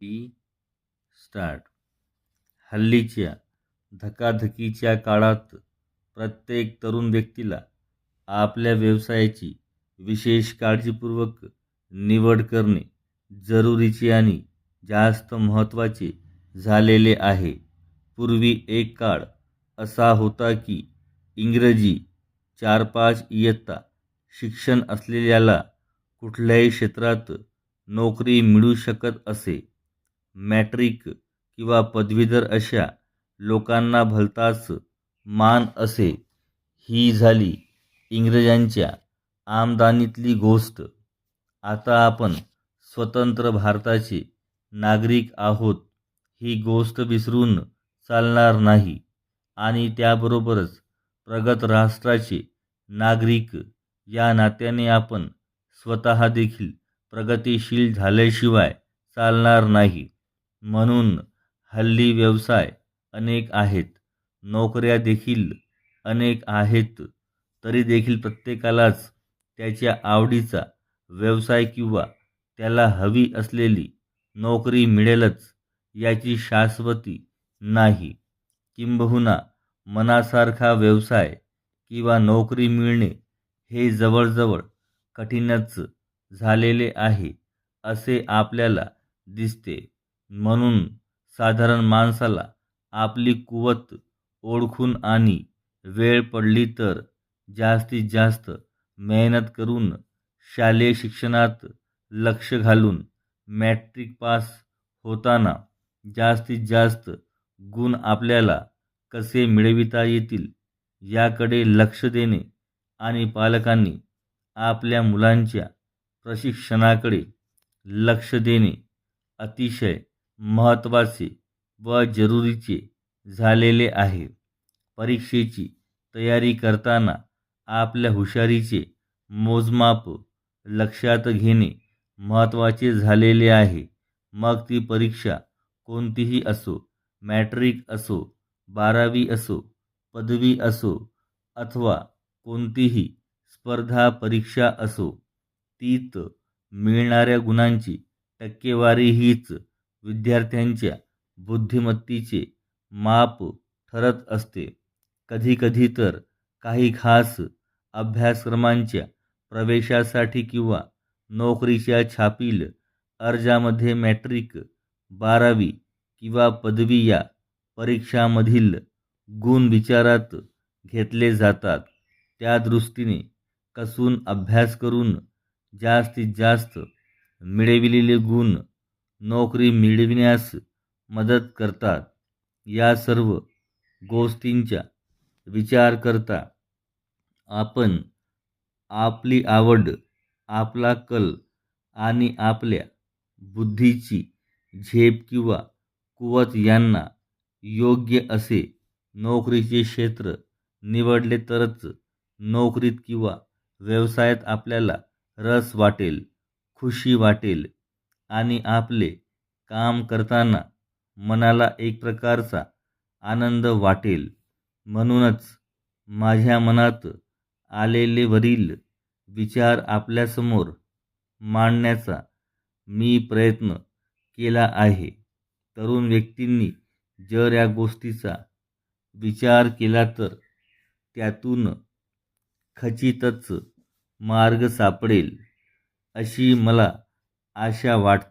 T start हल्लीच्या धकाधकीच्या काळात प्रत्येक तरुण व्यक्तीला आपल्या व्यवसायाची विशेष काळजीपूर्वक निवड करणे जरुरीचे आणि जास्त महत्त्वाचे झालेले आहे. पूर्वी एक काळ असा होता की इंग्रजी चार पाच इयत्ता शिक्षण असलेल्याला कुठल्याही क्षेत्रात नोकरी मिळू शकत असे. मॅट्रिक किंवा पदवीधर अशा लोकांना भलताच मान असे. ही झाली इंग्रजांच्या आमदानीतली गोष्ट. आता आपण स्वतंत्र भारताचे नागरिक आहोत ही गोष्ट विसरून चालणार नाही आणि त्याबरोबरच प्रगत राष्ट्राचे नागरिक या नात्याने आपण स्वतः देखील प्रगतिशील झाल्याशिवाय चालणार नाही. म्हणून हल्ली व्यवसाय अनेक आहेत. नोकऱ्या देखील अनेक आहेत. तरी देखील प्रत्येकालाच त्याच्या आवडीचा व्यवसाय किंवा त्याला हवी असलेली नोकरी मिळेलच याची शाश्वती नाही. किंबहुना मनासारखा व्यवसाय किंवा नोकरी मिळणे हे जवळजवळ कठीणच झालेले आहे असे आपल्याला दिसते. म्हणून साधारण माणसाला आपली कुवत ओळखून आणि वेळ पडली तर जास्तीत जास्त मेहनत करून शालेय शिक्षणात लक्ष घालून मॅट्रिक पास होताना जास्तीत जास्त गुण आपल्याला कसे मिळविता येतील याकडे लक्ष देणे आणि पालकांनी आपल्या मुलांच्या प्रशिक्षणाकडे लक्ष देणे अतिशय महत्त्वाचे व जरुरीचे झालेले आहे. परीक्षेची तयारी करताना आपल्या हुशारीचे मोजमाप लक्षात घेणे महत्त्वाचे झालेले आहे. मग ती परीक्षा कोणतीही असो मॅट्रिक असो बारावी असो पदवी असो अथवा कोणतीही स्पर्धा परीक्षा असो तीत मिळणाऱ्या गुणांची टक्केवारी हीच विद्यार्थ्यांच्या बुद्धिमत्तेचे माप ठरत असते. कधीकधी तर काही खास अभ्यासक्रमांच्या प्रवेशासाठी किंवा नोकरीच्या छापील अर्जामध्ये मॅट्रिक बारावी किंवा पदवी या परीक्षांमधील गुण विचारात घेतले जातात. त्या दृष्टीने कसून अभ्यास करून जास्तीत जास्त मिळविलेले गुण नोकरी मिळविण्यास मदत करतात. या सर्व गोष्टींचा विचार करता आपण आपली आवड आपला कल आणि आपल्या बुद्धीची झेप किंवा कुवत यांना योग्य असे नोकरीचे क्षेत्र निवडले तरच नोकरीत किंवा व्यवसायात आपल्याला रस वाटेल खुशी वाटेल. आणि आपले काम करताना मनाला एक प्रकारचा आनंद वाटेल. म्हणूनच माझ्या मनात आलेले वरील विचार आपल्यासमोर मांडण्याचा मी प्रयत्न केला आहे. तरुण व्यक्तींनी जर या गोष्टीचा विचार केला तर त्यातून खचितच मार्ग सापडेल अशी मला आशा वाटते.